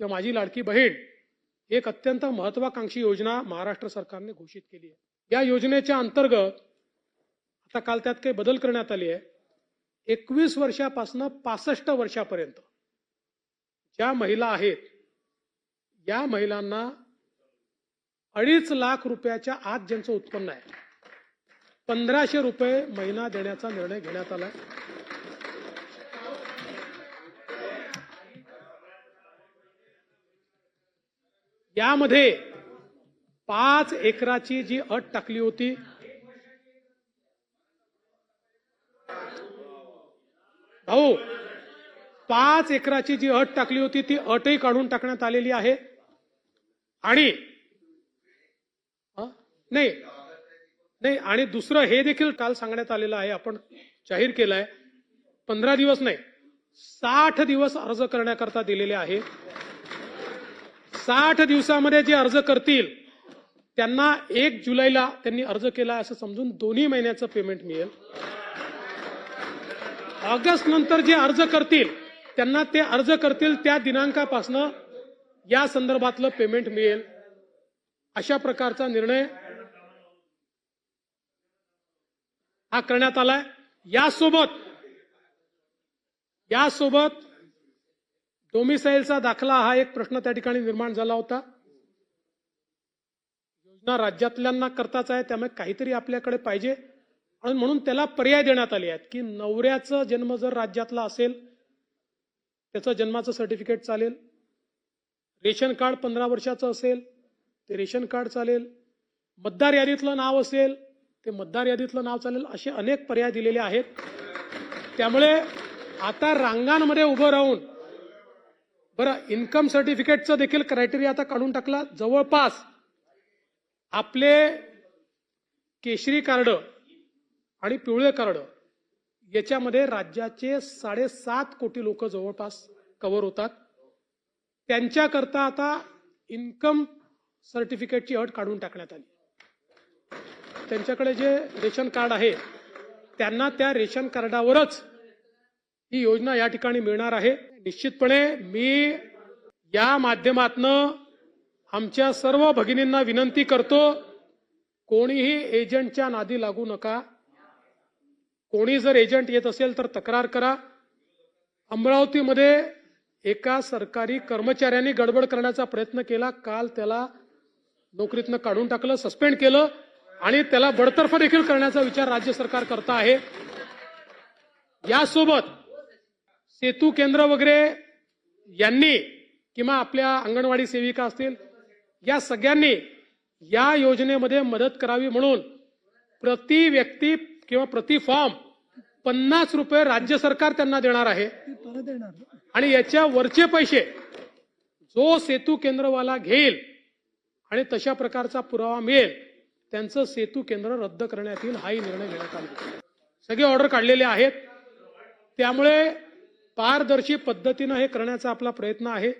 किंवा माझी लाडकी बहीण एक अत्यंत महत्वाकांक्षी योजना महाराष्ट्र सरकारने घोषित केली आहे. या योजनेच्या अंतर्गत आता काल त्यात काही बदल करण्यात आली आहे एकवीस वर्षापासून पासष्ट वर्षापर्यंत ज्या महिला आहेत या महिलांना अडीच लाख रुपयाच्या आत ज्यांचं उत्पन्न आहे पंधराशे रुपये महिना देण्याचा निर्णय घेण्यात आला यामध्ये पाच एकराची जी अट टाकली होती भाऊ पाच एकराची जी अट टाकली होती ती अटही काढून टाकण्यात आलेली आहे. आणि नाही नाही आणि दुसरं हे देखील काल सांगण्यात आलेलं आहे आपण जाहीर केलंय पंधरा दिवस नाही साठ दिवस अर्ज करण्याकरता दिलेले आहे. साठ दिवसामध्ये जे अर्ज करतील त्यांना एक जुलैला त्यांनी अर्ज केला असं समजून दोन्ही महिन्याचं पेमेंट मिळेल. ऑगस्ट नंतर जे अर्ज करतील त्यांना ते अर्ज करतील त्या दिनांकापासनं या संदर्भातलं पेमेंट मिळेल. अशा प्रकारचा निर्णय हा करण्यात आलाय. यासोबत यासोबत डोमिसाईलचा दाखला हा एक प्रश्न त्या ठिकाणी निर्माण झाला होता. योजना राज्यातल्यांना करताच आहे त्यामुळे काहीतरी आपल्याकडे पाहिजे. आणि म्हणून त्याला पर्याय देण्यात आले आहेत की नवऱ्याचं जन्म जर राज्यातला असेल त्याचं जन्माचं सर्टिफिकेट चालेल. रेशन कार्ड पंधरा वर्षाचं असेल ते रेशन कार्ड चालेल. मतदार यादीतलं नाव असेल ते मतदार यादीतलं नाव चालेल असे अनेक पर्याय दिलेले आहेत. त्यामुळे आता रांगांमध्ये उभं राहून बरं इन्कम सर्टिफिकेटचं देखील क्रायटेरिया आता काढून टाकला. जवळपास आपले केशरी कार्ड आणि पिवळे कार्ड याच्यामध्ये राज्याचे साडेसात कोटी लोक जवळपास कव्हर होतात. त्यांच्याकरता आता इन्कम सर्टिफिकेटची अट काढून टाकण्यात आली. त्यांच्याकडे जे रेशन कार्ड आहे त्यांना त्या रेशन कार्डावरच ही योजना या ठिकाणी मिळणार आहे. निश्चितपणे मी या माध्यमातनं आमच्या सर्व भगिनींना विनंती करतो कोणीही एजंटच्या नादी लागू नका. कोणी जर एजंट येत असेल तर तक्रार करा. अमरावतीमध्ये एका सरकारी कर्मचाऱ्यांनी गडबड करण्याचा प्रयत्न केला. काल त्याला नोकरीतनं काढून टाकलं सस्पेंड केलं आणि त्याला बडतर्फ देखील करण्याचा विचार राज्य सरकार करता आहे. यासोबत सेतू केंद्र वगैरे यांनी किंवा आपल्या अंगणवाडी सेविका असतील या सगळ्यांनी या योजनेमध्ये मदत करावी म्हणून प्रति व्यक्ती किंवा प्रति फॉर्म पन्नास रुपये राज्य सरकार त्यांना देणार आहे. आणि याच्या वरचे पैसे जो सेतू केंद्रवाला घेईल आणि तशा प्रकारचा पुरावा मिळेल त्यांचं सेतू केंद्र रद्द करण्यात येईल हाही निर्णय घेण्यात आला. सगळे ऑर्डर काढलेले आहेत. त्यामुळे पारदर्शी पद्धतीनं हे करण्याचा आपला प्रयत्न आहे.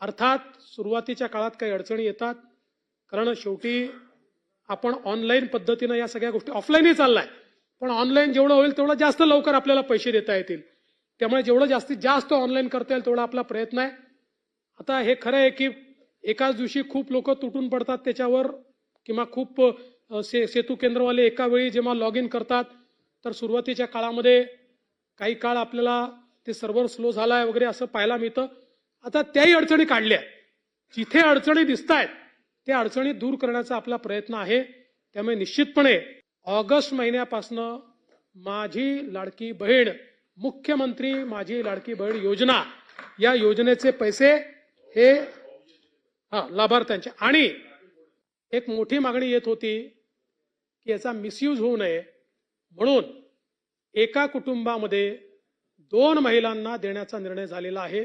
अर्थात सुरुवातीच्या काळात काही अडचणी येतात. कारण शेवटी आपण ऑनलाईन पद्धतीनं या सगळ्या गोष्टी ऑफलाईनही चाललाय. पण ऑनलाईन जेवढं होईल तेवढं जास्त लवकर आपल्याला पैसे देता येतील. त्यामुळे जेवढं जास्तीत जास्त ऑनलाईन करता येईल तेवढा आपला प्रयत्न आहे. आता हे खरं आहे की एकाच दिवशी खूप लोक तुटून पडतात त्याच्यावर किंवा खूप से सेतू केंद्रवाले एका वेळी जेव्हा लॉग इन करतात तर सुरुवातीच्या काळामध्ये काही काळ आपल्याला ते सर्व्हर स्लो झालाय वगैरे असं पाहायला मिळतं. आता त्याही अडचणी काढल्या. जिथे अडचणी दिसत आहेत त्या अडचणी दूर करण्याचा आपला प्रयत्न आहे. त्यामुळे निश्चितपणे ऑगस्ट महिन्यापासनं माझी लाडकी बहीण मुख्यमंत्री माझी लाडकी बहीण योजना या योजनेचे पैसे हे हा लाभार्थ्यांचे. आणि एक मोठी मागणी येत होती की याचा मिसयूज होऊ नये. म्हणून एका कुटुंबामध्ये दोन महिलांना देण्याचा निर्णय झालेला आहे.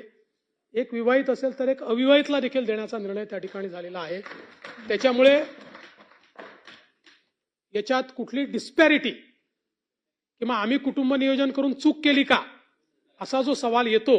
एक विवाहित असेल तर एक अविवाहितला देखील देण्याचा निर्णय त्या ठिकाणी झालेला आहे. त्याच्यामुळे याच्यात कुठली डिस्पॅरिटी किंवा आम्ही कुटुंब नियोजन करून चूक केली का? असा जो सवाल येतो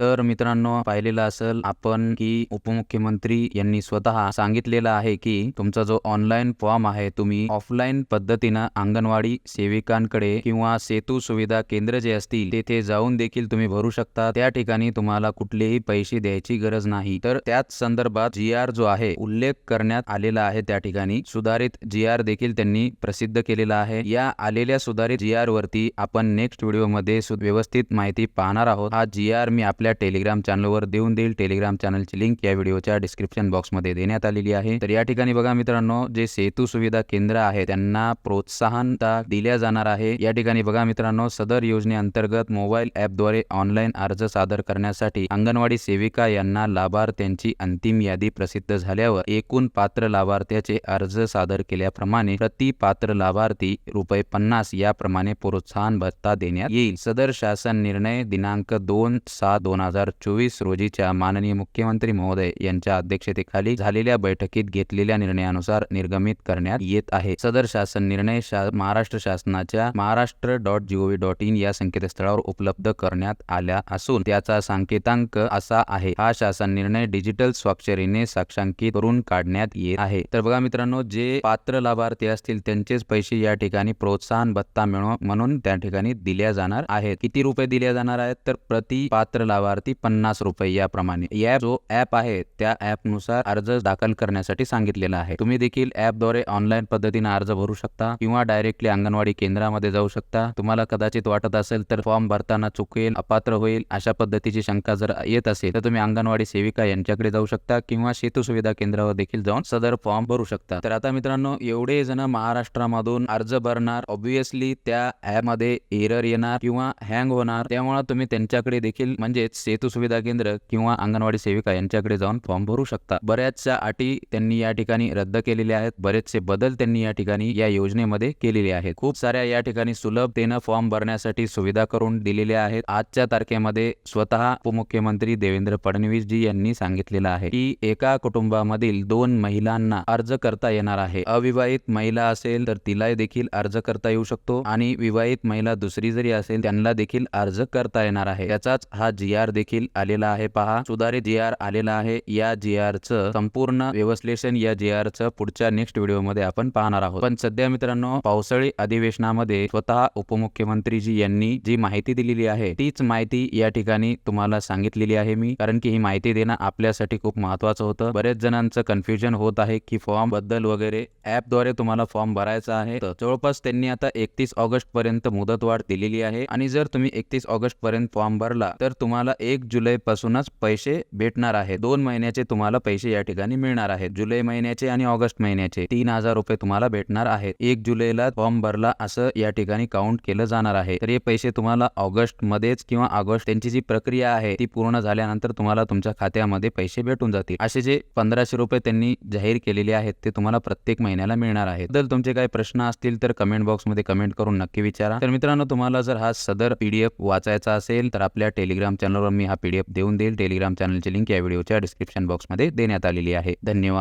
तर मित्रांनो पाहिलेलं असेल आपण की उपमुख्यमंत्री यांनी स्वतः सांगितलेलं आहे की तुमचा जो ऑनलाईन फॉर्म आहे तुम्ही ऑफलाईन पद्धतीनं अंगणवाडी सेविकांकडे किंवा सेतू सुविधा केंद्र जे असतील तेथे जाऊन देखील तुम्ही भरू शकता. त्या ठिकाणी तुम्हाला कुठलेही पैसे द्यायची गरज नाही. तर त्याच संदर्भात जी आर जो आहे उल्लेख करण्यात आलेला आहे त्या ठिकाणी. सुधारित जी आर देखील त्यांनी प्रसिद्ध केलेला आहे. या आलेल्या सुधारित जी आर वरती आपण नेक्स्ट व्हिडिओमध्ये सु- व्यवस्थित माहिती पाहणार आहोत. हा जी आर मी आपल्या टेलिग्राम चॅनलवर देऊन देईल. टेलिग्राम चॅनलची लिंक या व्हिडिओच्या डिस्क्रिप्शन बॉक्समध्ये देण्यात आलेली आहे. तर या ठिकाणी बघा मित्रांनो जे सेतू सुविधा केंद्र आहे त्यांना प्रोत्साहनता दिल्या जाणार आहे. या ठिकाणी बघा मित्रांनो सदर योजनेअंतर्गत मोबाईल ॲपद्वारे ऑनलाईन अर्ज सादर करण्यासाठी अंगणवाडी सेविका यांना लाभार्थ्यांची अंतिम यादी प्रसिद्ध झाल्यावर एकूण पात्र लाभार्थ्याचे अर्ज सादर केल्याप्रमाणे प्रति पात्र लाभार्थी रुपये पन्नास याप्रमाणे प्रोत्साहन भत्ता देण्यात येईल. सदर शासन निर्णय दिनांक दोन सात दोन हजार चोवीस रोजीच्या माननीय मुख्यमंत्री महोदय यांच्या अध्यक्षतेखाली झालेल्या बैठकीत घेतलेल्या निर्णयानुसार निर्गमित करण्यात येत आहे. सदर शासन निर्णय शा महाराष्ट्र शासनाच्या Maharashtra dot GOV dot in या संकेतस्थळावर उपलब्ध करण्यात आल्या असून त्याचा सांकेतांक असा आहे. हा शासन निर्णय डिजिटल स्वाक्षरीने साक्षांकित करून काढण्यात येत आहे. तर बघा मित्रांनो जे पात्र लाभार्थी असतील त्यांचेच पैसे या ठिकाणी प्रोत्साहन भत्ता मिळव म्हणून त्या ठिकाणी दिल्या जाणार आहेत. किती रुपये दिल्या जाणार आहेत? तर प्रति पात्र लाभार्थी पन्नास रुपये याप्रमाणे. या जो ऍप आहे त्या ऍपनुसार अर्ज दाखल करण्यासाठी सांगितलेला आहे. तुम्ही देखील ऍपद्वारे ऑनलाईन पद्धतीने अर्ज भरू शकता किंवा डायरेक्टली अंगणवाडी केंद्रामध्ये जाऊ शकता. तुम्हाला कदाचित वाटत असेल तर फॉर्म भरताना चुकेल अपात्र होईल अशा पद्धतीची शंका जर येत असेल तर तुम्ही अंगणवाडी सेविका यांच्याकडे जाऊ शकता किंवा सेतू सुविधा केंद्रावर देखील जाऊन सदर फॉर्म भरू शकता. तर आता मित्रांनो एवढे जण महाराष्ट्रामधून अर्ज भरणार. ऑब्विसली त्या ऍपमध्ये एरर येणार किंवा हँग होणार. त्यामुळे तुम्ही त्यांच्याकडे देखील म्हणजे म्हणजेच सेतू सुविधा केंद्र किंवा अंगणवाडी सेविका यांच्याकडे जाऊन फॉर्म भरू शकता. बऱ्याचशा अटी त्यांनी या ठिकाणी रद्द केलेल्या आहेत. बरेचसे बदल त्यांनी या ठिकाणी या योजनेमध्ये केलेले आहेत. खूप साऱ्या या ठिकाणी सुलभतेनं फॉर्म भरण्यासाठी सुविधा करून दिलेल्या आहेत. आजच्या तारखेमध्ये स्वतः उपमुख्यमंत्री देवेंद्र फडणवीस जी यांनी सांगितलेलं आहे की एका कुटुंबामधील दोन महिलांना अर्ज करता येणार आहे. अविवाहित महिला असेल तर तिला देखील अर्ज करता येऊ शकतो आणि विवाहित महिला दुसरी जरी असेल त्यांना देखील अर्ज करता येणार आहे. याचाच हा जी आर देखील आलेला आहे. पहा सुधारित जी आर आलेला आहे. या जी च संपूर्ण व्यवस्थेशन या जी च पुढच्या नेक्स्ट व्हिडिओमध्ये आपण पाहणार आहोत. पण सध्या मित्रांनो पावसाळी अधिवेशनामध्ये स्वतः उपमुख्यमंत्रीजी यांनी जी माहिती दिलेली आहे तीच माहिती या ठिकाणी तुम्हाला सांगितलेली आहे मी. कारण की ही माहिती देणं आपल्यासाठी खूप महत्वाचं होतं. बरेच जणांचं कन्फ्युजन होत आहे की फॉर्मबद्दल वगैरे. ऍपद्वारे तुम्हाला फॉर्म भरायचा आहे. तर जवळपास त्यांनी आता एकतीस ऑगस्ट पर्यंत मुदतवाढ दिलेली आहे. आणि जर तुम्ही एकतीस ऑगस्ट पर्यंत फॉर्म भरला तर तुम्हाला एक जुलै पासूनच पैसे भेटणार आहे दोन महिन्याचे तुम्हाला पैसे या ठिकाणी मिळणार आहेत. जुलै महिन्याचे आणि ऑगस्ट महिन्याचे तीन हजार रुपये तुम्हाला भेटणार आहेत. एक जुलैला फॉर्म भरला असं या ठिकाणी काउंट केलं जाणार आहे. तर हे पैसे तुम्हाला ऑगस्ट मध्येच किंवा ऑगस्ट त्यांची जी प्रक्रिया आहे ती पूर्ण झाल्यानंतर तुम्हाला तुमच्या खात्यामध्ये पैसे भेटून जातील. असे जे पंधराशे रुपये त्यांनी जाहीर केलेले आहेत ते तुम्हाला प्रत्येक महिन्याला मिळणार आहेत. जर तुमचे काही प्रश्न असतील तर कमेंट बॉक्समध्ये कमेंट करून नक्की विचारा. तर मित्रांनो तुम्हाला जर हा सदर पीडीएफ वाचायचा असेल तर आपल्या टेलिग्राम चॅनलवर मी हा पी डी एफ देऊन देईल. टेलिग्राम चॅनलची लिंक या व्हिडिओच्या डिस्क्रिप्शन बॉक्समध्ये देण्यात आलेली आहे. धन्यवाद.